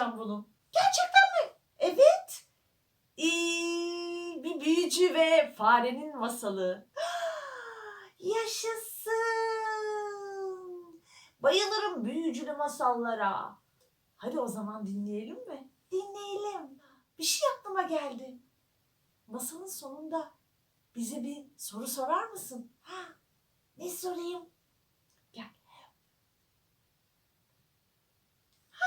anlatacağım bunun. Gerçekten mi? Evet. Ee, bir büyücü ve farenin masalı. Yaşasın. Bayılırım büyücülü masallara. Hadi o zaman dinleyelim mi? Dinleyelim. Bir şey aklıma geldi. Masalın sonunda bize bir soru sorar mısın? Ha, ne sorayım? Gel. Ha,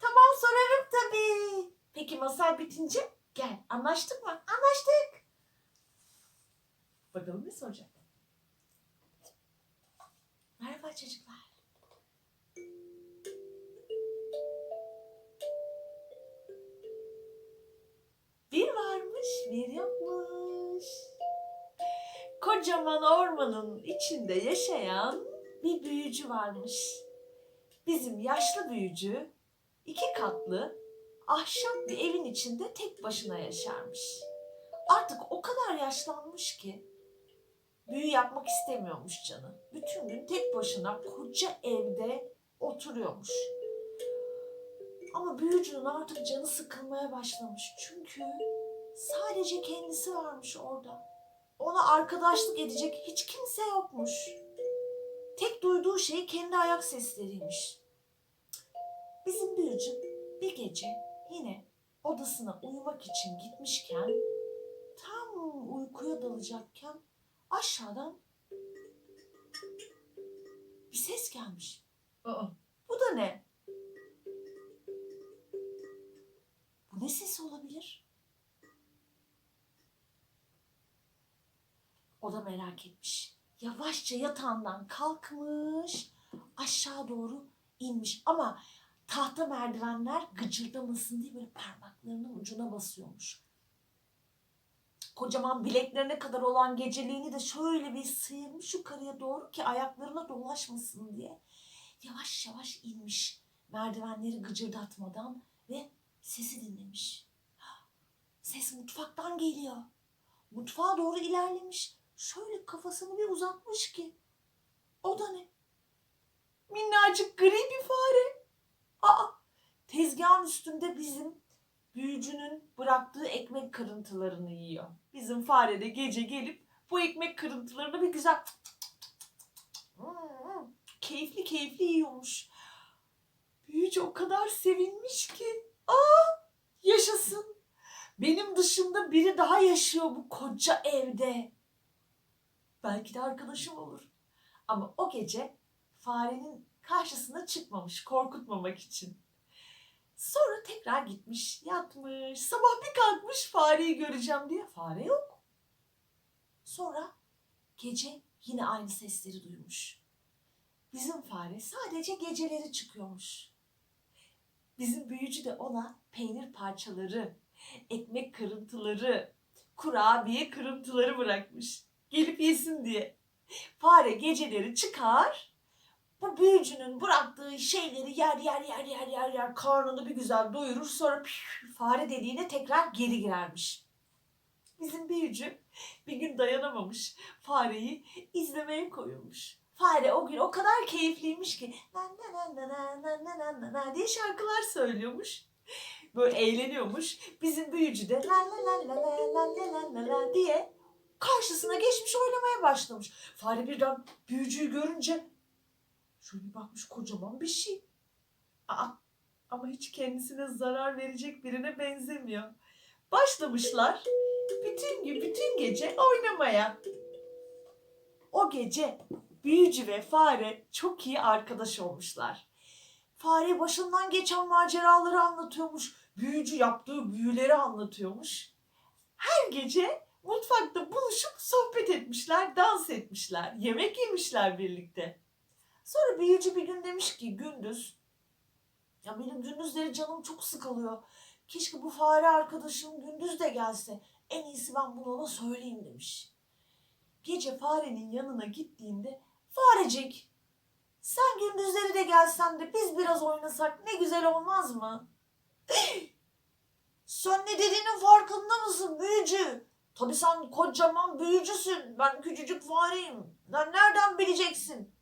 tamam sorarım tabii. Peki masal bitince gel. Anlaştık mı? Anlaştık. Bakalım ne soracak? Merhaba çocuklar. Bir varmış, bir yokmuş. Kocaman ormanın içinde yaşayan bir büyücü varmış. Bizim yaşlı büyücü iki katlı ahşap bir evin içinde tek başına yaşarmış. Artık o kadar yaşlanmış ki büyü yapmak istemiyormuş canı. Bütün gün tek başına koca evde oturuyormuş. Ama büyücünün artık canı sıkılmaya başlamış. Çünkü sadece kendisi varmış orada. Ona arkadaşlık edecek hiç kimse yokmuş. Tek duyduğu şey kendi ayak sesleriymiş. Bizim büyücü bir gece yine odasına uyumak için gitmişken tam uykuya dalacakken aşağıdan bir ses gelmiş. Aa, bu da ne? Bu ne sesi olabilir? O da merak etmiş. Yavaşça yatağından kalkmış, aşağı doğru inmiş. Ama tahta merdivenler gıcırdamasın diye böyle parmaklarının ucuna basıyormuş. Kocaman bileklerine kadar olan geceliğini de şöyle bir sıyırmış yukarıya doğru ki ayaklarına dolaşmasın diye. Yavaş yavaş inmiş merdivenleri gıcırdatmadan ve sesi dinlemiş. Ses mutfaktan geliyor. Mutfağa doğru ilerlemiş. Şöyle kafasını bir uzatmış ki. O da ne? Minnacık gri bir fare. Aa, tezgahın üstünde bizim büyücünün bıraktığı ekmek kırıntılarını yiyor. Bizim fare de gece gelip bu ekmek kırıntılarını bir güzel Hmm, keyifli keyifli yiyormuş. Büyücü o kadar sevinmiş ki. Aa, yaşasın. Benim dışımda biri daha yaşıyor bu koca evde. Belki de arkadaşım olur. Ama o gece farenin karşısına çıkmamış korkutmamak için. Sonra tekrar gitmiş, yatmış. Sabah bir kalkmış fareyi göreceğim diye. Fare yok. Sonra gece yine aynı sesleri duymuş. Bizim fare sadece geceleri çıkıyormuş. Bizim büyücü de ona peynir parçaları, ekmek kırıntıları, kurabiye kırıntıları bırakmış. Gelip yesin diye. Fare geceleri çıkar, bu büyücünün bıraktığı şeyleri yer yer yer yer yer yer karnını bir güzel doyurur sonra püf, fare deliğine tekrar geri girermiş. Bizim büyücü bir gün dayanamamış fareyi izlemeye koyulmuş. Fare o gün o kadar keyifliymiş ki na na na na na na na na diye şarkılar söylüyormuş. Böyle eğleniyormuş. Bizim büyücü de la la la la la la la la diye karşısına geçmiş oynamaya başlamış. Fare birden büyücüyü görünce şöyle bir bakmış kocaman bir şey. Aa, ama hiç kendisine zarar verecek birine benzemiyor. Başlamışlar bütün gün bütün gece oynamaya. O gece büyücü ve fare çok iyi arkadaş olmuşlar. Fare başından geçen maceraları anlatıyormuş. Büyücü yaptığı büyüleri anlatıyormuş. Her gece mutfakta buluşup sohbet etmişler, dans etmişler, yemek yemişler birlikte. Sonra büyücü bir gün demiş ki gündüz ya benim gündüzleri canım çok sıkılıyor. Keşke bu fare arkadaşım gündüz de gelse. En iyisi ben bunu ona söyleyeyim demiş. Gece farenin yanına gittiğinde farecik sen gündüzleri de gelsen de biz biraz oynasak ne güzel olmaz mı? sen ne dediğinin farkında mısın büyücü? Tabii sen kocaman büyücüsün. Ben küçücük fareyim. Lan nereden bileceksin?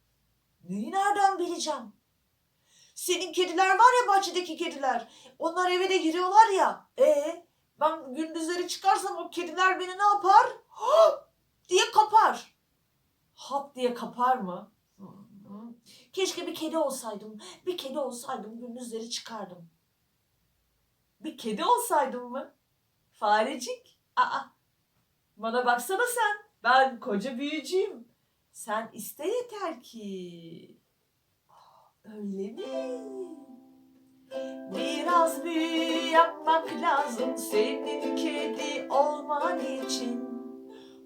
Neyi nereden bileceğim? Senin kediler var ya bahçedeki kediler. Onlar eve de giriyorlar ya. E ben gündüzleri çıkarsam o kediler beni ne yapar? Hop diye kapar. Hop diye kapar mı? Hı. Keşke bir kedi olsaydım. Bir kedi olsaydım gündüzleri çıkardım. Bir kedi olsaydım mı? Farecik. Aa. Bana baksana sen. Ben koca büyücüyüm. Sen iste yeter ki. Öyle mi? Biraz büyü yapmak lazım senin kedi olman için.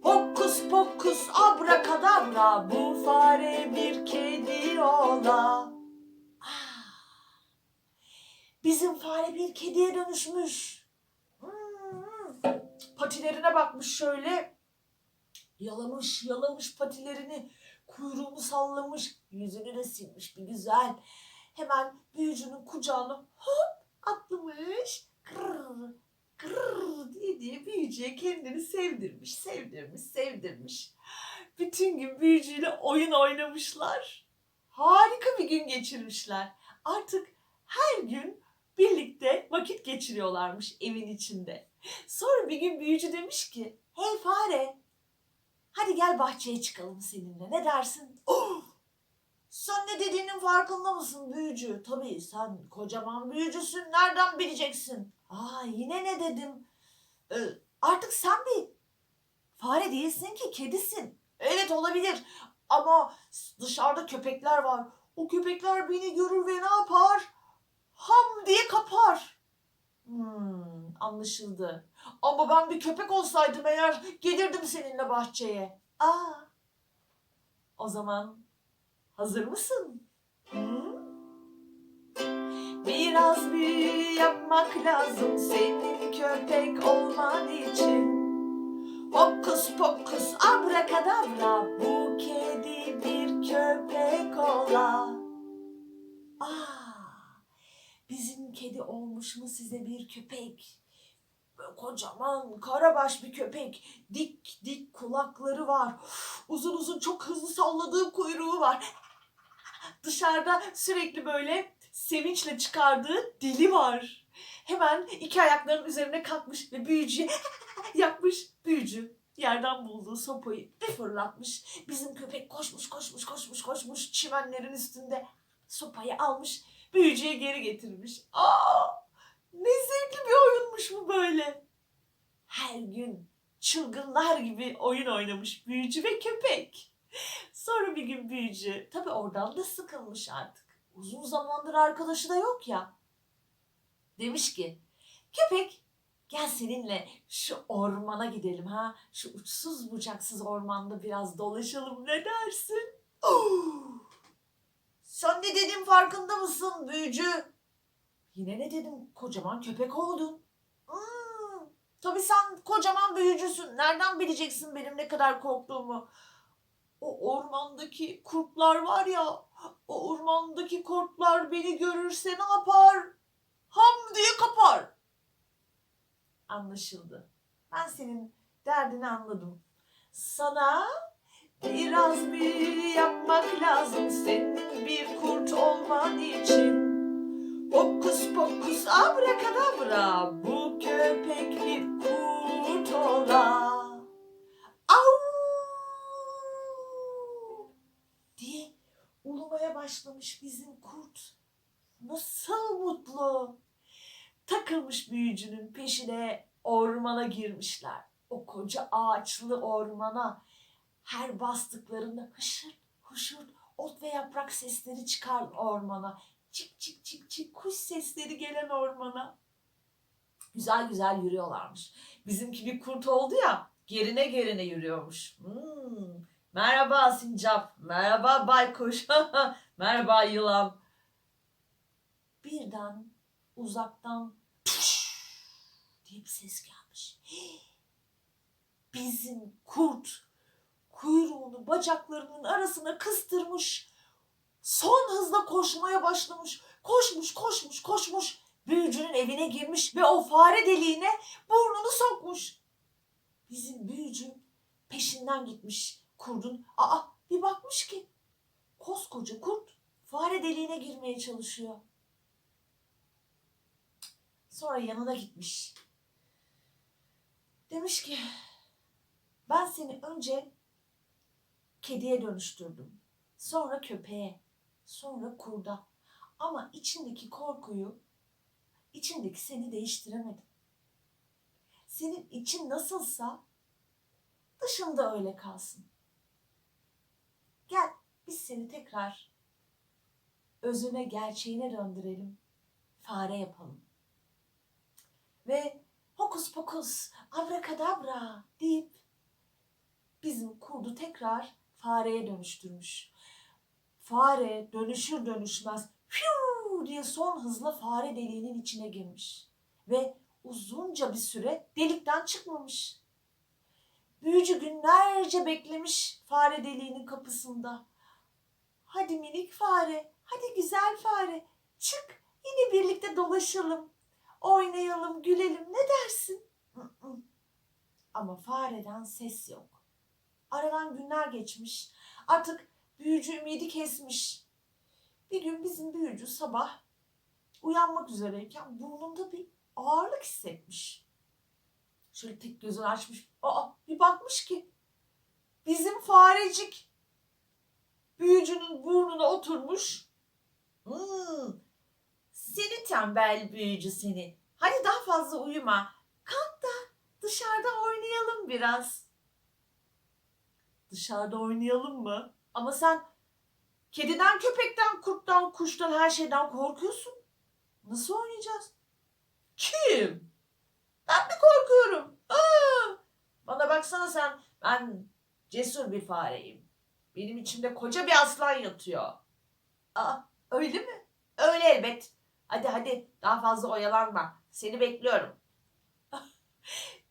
Hokus pokus abrakadabra bu fare bir kedi ola. Ah, Bizim fare bir kediye dönüşmüş. Hmm, Patilerine bakmış şöyle. Yalamış yalamış patilerini. Kuyruğunu sallamış. Yüzünü de silmiş bir güzel. Hemen büyücünün kucağına hop atlamış. Kırr, kırr diye diye büyücüye kendini sevdirmiş, sevdirmiş, sevdirmiş. Bütün gün büyücüyle oyun oynamışlar. Harika bir gün geçirmişler. Artık her gün birlikte vakit geçiriyorlarmış evin içinde. Sonra bir gün büyücü demiş ki, hey fare, hadi gel bahçeye çıkalım seninle, ne dersin? Oh! Sen ne dediğinin farkında mısın büyücü? Tabii sen kocaman büyücüsün, nereden bileceksin? Aa yine ne dedim? Ee, artık sen bir fare değilsin ki, kedisin. Evet olabilir ama dışarıda köpekler var. O köpekler beni görür ve ne yapar? Ham diye kapar. Hmm, anlaşıldı. Ama ben bir köpek olsaydım eğer gelirdim seninle bahçeye. Aa. O zaman hazır mısın? Hı? Biraz büyü yapmak lazım senin köpek olman için. Hokus pokus abrakadabra bu kedi bir köpek ola. Aa, bizim kedi olmuş mu size bir köpek? Kocaman karabaş bir köpek. Dik dik kulakları var. Uzun uzun çok hızlı salladığı kuyruğu var. Dışarıda sürekli böyle sevinçle çıkardığı dili var. Hemen iki ayaklarının üzerine kalkmış ve büyücüye yapmış. Büyücü yerden bulduğu sopayı bir fırlatmış. Bizim köpek koşmuş koşmuş koşmuş koşmuş çimenlerin üstünde sopayı almış. Büyücüye geri getirmiş. Aa, ne zevkli bir oyunmuş bu böyle. Her gün çılgınlar gibi oyun oynamış büyücü ve köpek. Sonra bir gün büyücü tabii oradan da sıkılmış artık. Uzun zamandır arkadaşı da yok ya. Demiş ki köpek gel seninle şu ormana gidelim ha. Şu uçsuz bucaksız ormanda biraz dolaşalım ne dersin? Oh! Sen ne dedim farkında mısın büyücü? Yine ne dedim kocaman köpek oldun. Hmm, tabii sen kocaman büyücüsün. Nereden bileceksin benim ne kadar korktuğumu? O ormandaki kurtlar var ya, o ormandaki kurtlar beni görürse ne yapar? Ham diye kapar. Anlaşıldı. Ben senin derdini anladım. Sana biraz büyü yapmak lazım senin bir kurt olman için. Hokus pokus abrakadabra bu köpek bir kurt ola. Au! diye ulumaya başlamış bizim kurt. Nasıl mutlu. Takılmış büyücünün peşine ormana girmişler. O koca ağaçlı ormana her bastıklarında hışır huşur ot ve yaprak sesleri çıkar ormana. Çık çık çık çık kuş sesleri gelen ormana. Güzel güzel yürüyorlarmış. Bizimki bir kurt oldu ya gerine gerine yürüyormuş. Hmm. Merhaba sincap, merhaba baykuş, merhaba yılan. Birden uzaktan diye bir ses gelmiş. Bizim kurt kuyruğunu bacaklarının arasına kıstırmış. Son hızla koşmaya başlamış. Koşmuş, koşmuş, koşmuş. Büyücünün evine girmiş ve o fare deliğine burnunu sokmuş. bizim büyücü peşinden gitmiş kurdun. Aa bir bakmış ki koskoca kurt fare deliğine girmeye çalışıyor. Sonra yanına gitmiş. Demiş ki ben seni önce kediye dönüştürdüm. Sonra köpeğe, sonra kurda. Ama içindeki korkuyu, içindeki seni değiştiremedim. Senin için nasılsa dışında öyle kalsın. Gel biz seni tekrar özüne, gerçeğine döndürelim. Fare yapalım. Ve hokus pokus, abrakadabra deyip bizim kurdu tekrar fareye dönüştürmüş. Fare dönüşür dönüşmez fiu diye son hızla fare deliğinin içine girmiş. Ve uzunca bir süre delikten çıkmamış. Büyücü günlerce beklemiş fare deliğinin kapısında. Hadi minik fare, hadi güzel fare, çık yine birlikte dolaşalım, oynayalım, gülelim ne dersin? Ama fareden ses yok. Aradan günler geçmiş. Artık büyücü ümidi kesmiş. Bir gün bizim büyücü sabah uyanmak üzereyken burnunda bir ağırlık hissetmiş. Şöyle tek gözünü açmış. Aa bir bakmış ki bizim farecik büyücünün burnuna oturmuş. Hmm, seni tembel büyücü seni. Hadi daha fazla uyuma. Kalk da dışarıda oynayalım biraz. Dışarıda oynayalım mı? Ama sen kediden, köpekten, kurttan, kuştan, her şeyden korkuyorsun. Nasıl oynayacağız? Kim? Ben mi korkuyorum? Aa! Bana baksana sen. Ben cesur bir fareyim. Benim içimde koca bir aslan yatıyor. Aa, öyle mi? Öyle elbet. Hadi hadi daha fazla oyalanma. Seni bekliyorum.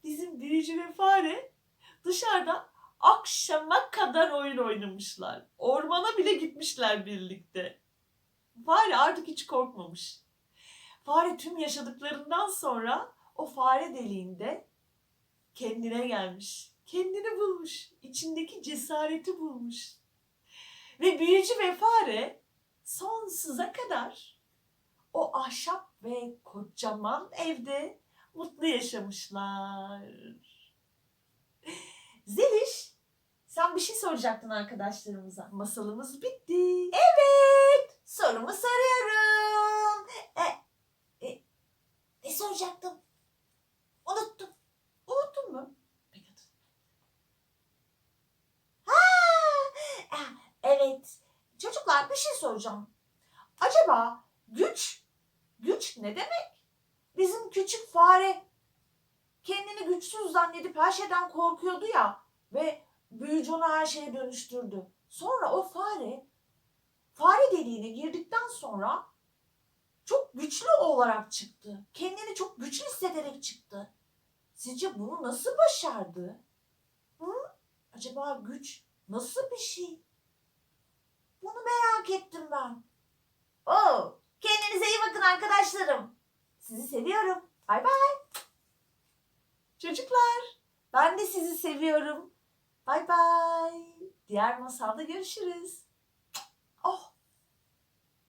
Bizim büyücü ve fare dışarıda akşama kadar oyun oynamışlar. Ormana bile gitmişler birlikte. Fare artık hiç korkmamış. Fare tüm yaşadıklarından sonra o fare deliğinde kendine gelmiş. Kendini bulmuş. İçindeki cesareti bulmuş. Ve büyücü ve fare sonsuza kadar o ahşap ve kocaman evde mutlu yaşamışlar. Zeliş, sen bir şey soracaktın arkadaşlarımıza. Masalımız bitti. Evet, sorumu soruyorum. E, e, ne soracaktım? Unuttum. Unuttun mu? Peki. Ha, ah, evet. Çocuklar bir şey soracağım. Acaba güç, güç ne demek? Bizim küçük fare kendini güçsüz zannedip her şeyden korkuyordu ya ve büyücü onu her şeye dönüştürdü. Sonra o fare fare deliğine girdikten sonra çok güçlü olarak çıktı. Kendini çok güçlü hissederek çıktı. Sizce bunu nasıl başardı? Hı? Acaba güç nasıl bir şey? Bunu merak ettim ben. Oo, kendinize iyi bakın arkadaşlarım. Sizi seviyorum. Bay bay. Çocuklar, ben de sizi seviyorum. Bay bay. Diğer masalda görüşürüz.